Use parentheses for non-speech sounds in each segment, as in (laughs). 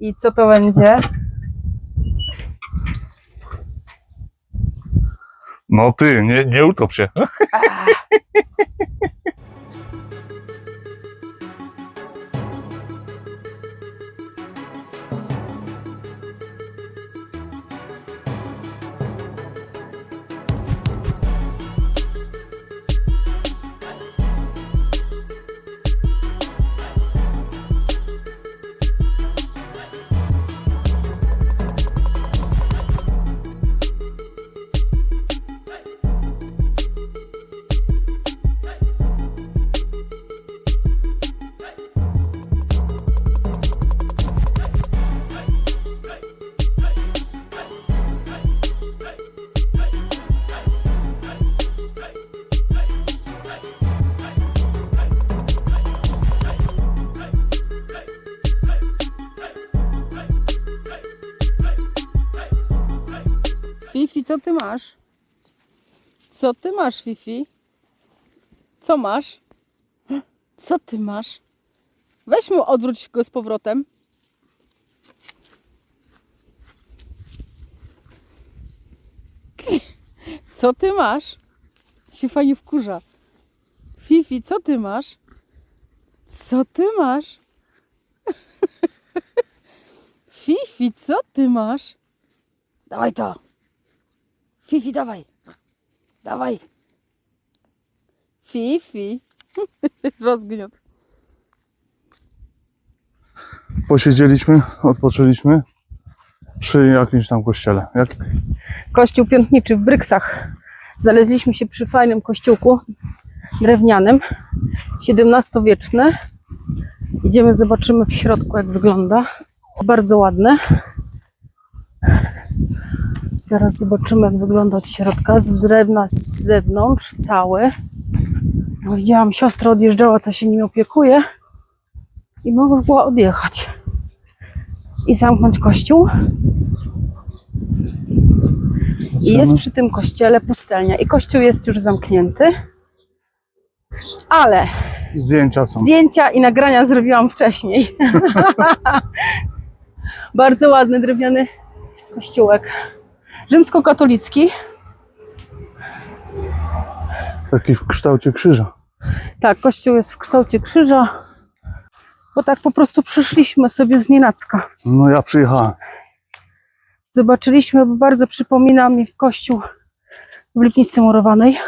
I co to będzie? No ty, nie, nie utop się. (laughs) (laughs) Fifi, co ty masz? Co ty masz, Fifi? Co masz? Co ty masz? Weź mu, odwróć go z powrotem. Co ty masz? Się fajnie wkurza. Fifi, co ty masz? Co ty masz? (laughs) Fifi, co ty masz? Dawaj to. Fifi, dawaj. Dawaj. Fifi. (laughs) Rozgniot. Posiedzieliśmy, odpoczęliśmy przy jakimś tam kościele. Jak, Kościół piątniczy w Bryksach. Znaleźliśmy się przy fajnym kościółku drewnianym, XVII-wieczny. Idziemy, zobaczymy w środku, jak wygląda. Bardzo ładne. Teraz zobaczymy, jak wygląda od środka. Z drewna z zewnątrz, cały. No, Widziałam, siostra odjeżdżała, co się nim opiekuje. I mogła odjechać. I zamknąć kościół. I jest przy tym kościele pustelnia. I kościół jest już zamknięty. Ale zdjęcia są. zdjęcia i nagrania zrobiłam wcześniej. (laughs) (laughs) Bardzo ładny drewniany kościółek. Rzymskokatolicki. Taki w kształcie krzyża. Tak, kościół jest w kształcie krzyża. Bo tak po prostu przyszliśmy sobie z nienacka. No ja przyjechałem. Zobaczyliśmy, bo bardzo przypomina mi kościół w Lipnicy Murowanej.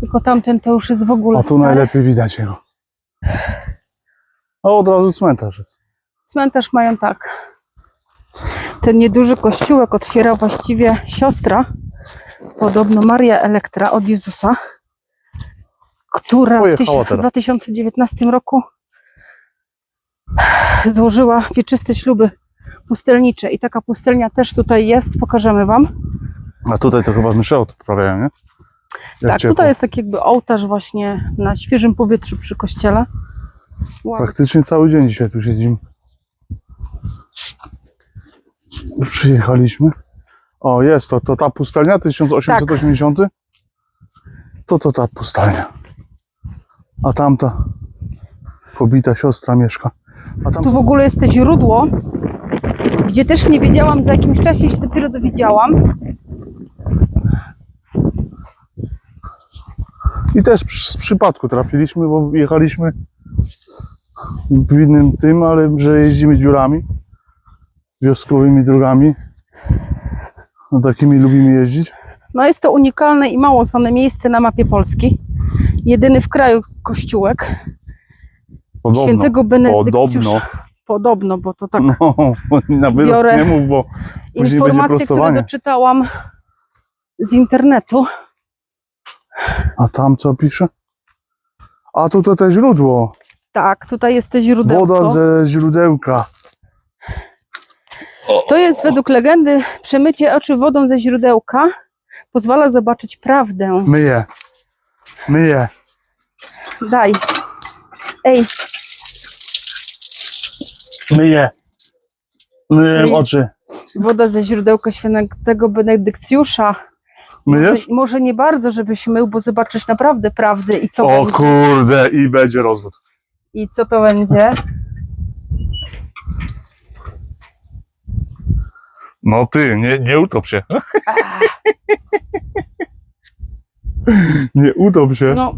Tylko tamten to już jest w ogóle A tu stary. najlepiej widać jego. A od razu cmentarz jest. Cmentarz mają tak. Ten nieduży kościółek otwiera właściwie siostra, podobno Maria Elektra od Jezusa, która w Pojechała tyś- w teraz. 2019 roku złożyła wieczyste śluby pustelnicze. I taka pustelnia też tutaj jest, pokażemy Wam. A tutaj to chyba msze odprawiają, nie? Jak tak, ciepło. tutaj jest taki jakby ołtarz właśnie na świeżym powietrzu przy kościele. Ładnie. Praktycznie cały dzień dzisiaj tu siedzimy. Przyjechaliśmy. O, jest to, to ta pustelnia 1880? To to ta pustelnia. A tamta pobita siostra mieszka. A tam Tu w ogóle jest to źródło, gdzie też nie wiedziałam, za jakimś czasie się dopiero dowiedziałam. I też z przypadku trafiliśmy, bo jechaliśmy w innym tym, ale że jeździmy dziurami, wioskowymi drogami. No takimi lubimy jeździć. No jest to unikalne i mało znane miejsce na mapie Polski. Jedyny w kraju kościółek Podobno. świętego Benedykcjusza. Podobno. Podobno, bo to tak No, na wyrost nie mów, bo później informacje, które doczytałam z internetu. A tam co pisze? A tu to te źródło. Tak, tutaj jest to źródełko. Woda ze źródełka. To jest według legendy przemycie oczu wodą ze źródełka pozwala zobaczyć prawdę. Myję. Myję. Daj. Ej, Myję. Myję oczy. woda ze źródełka świętego Benedykcjusza. Myjesz? Może, może nie bardzo, żebyś mył, bo zobaczysz naprawdę prawdę i co O będzie. kurde, i będzie rozwód. I co to będzie? No ty, nie, nie utop się. (laughs) nie utop się. No.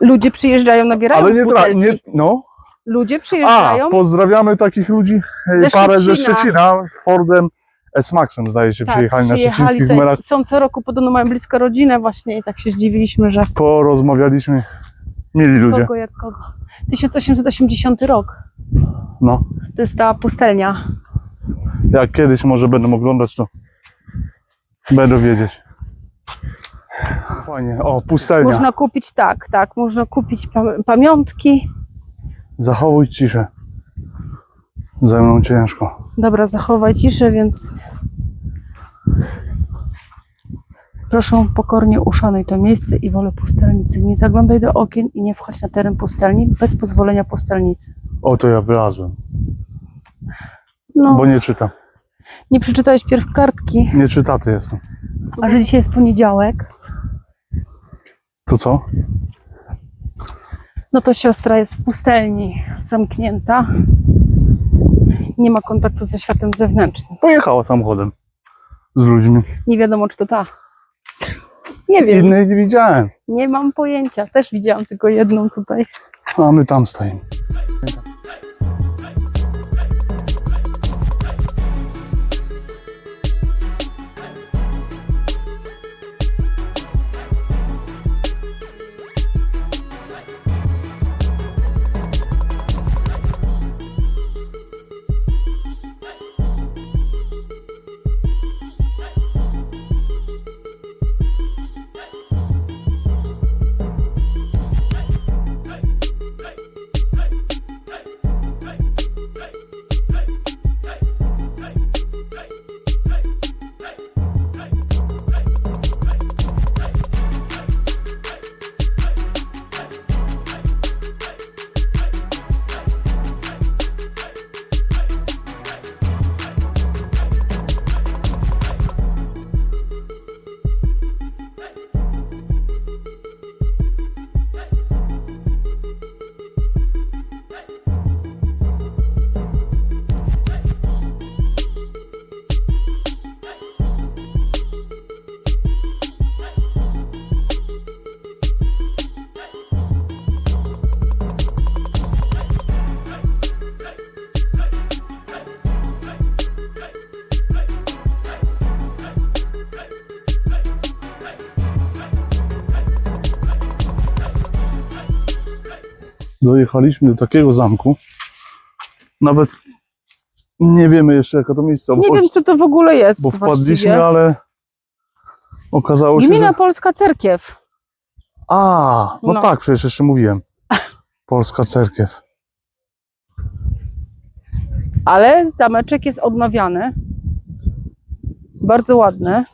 Ludzie przyjeżdżają, nabierają Ale nie, tra- butelki. nie, no. Ludzie A, przyjeżdżają. pozdrawiamy takich ludzi, Ze parę ze Szczecina. Szczecina, Fordem S-Maxem zdaje się, przyjechali na szczecińskich tutaj. numerach. Są co roku, podobno mają blisko rodzinę właśnie i tak się zdziwiliśmy, że Porozmawialiśmy, mieli ludzie. kogo jak kogo. 1880 rok. No, To jest ta pustelnia. Jak kiedyś może będą oglądać, to będą wiedzieć. Fajnie, o, pustelnia. Można kupić tak, tak, można kupić pa- pamiątki. Zachowuj ciszę. Ze mną ciężko. Dobra, zachowaj ciszę, więc proszę pokornie uszanuj to miejsce i wolę pustelnicy. Nie zaglądaj do okien i nie wchodź na teren pustelni bez pozwolenia pustelnicy. O, to ja wylazłem, No, bo nie czytam. nie przeczytałeś pierw kartki, Nie czytaty jestem. a że dzisiaj jest poniedziałek, To co? no to siostra jest w pustelni zamknięta. Nie ma kontaktu ze światem zewnętrznym. Pojechała samochodem z ludźmi. Nie wiadomo, czy to ta. Nie wiem, Innej nie widziałem, nie mam pojęcia. Też widziałam tylko jedną tutaj. a my tam stoimy. Dojechaliśmy do takiego zamku. Nawet nie wiemy jeszcze, jaka to miejscowość. Nie wiem, co to w ogóle jest bo wpadliśmy, właściwie. ale okazało się, Gmina że... Polska Cerkiew. A, no, No. tak, przecież jeszcze mówiłem. Polska cerkiew. Ale zameczek jest odnawiany. Bardzo ładny.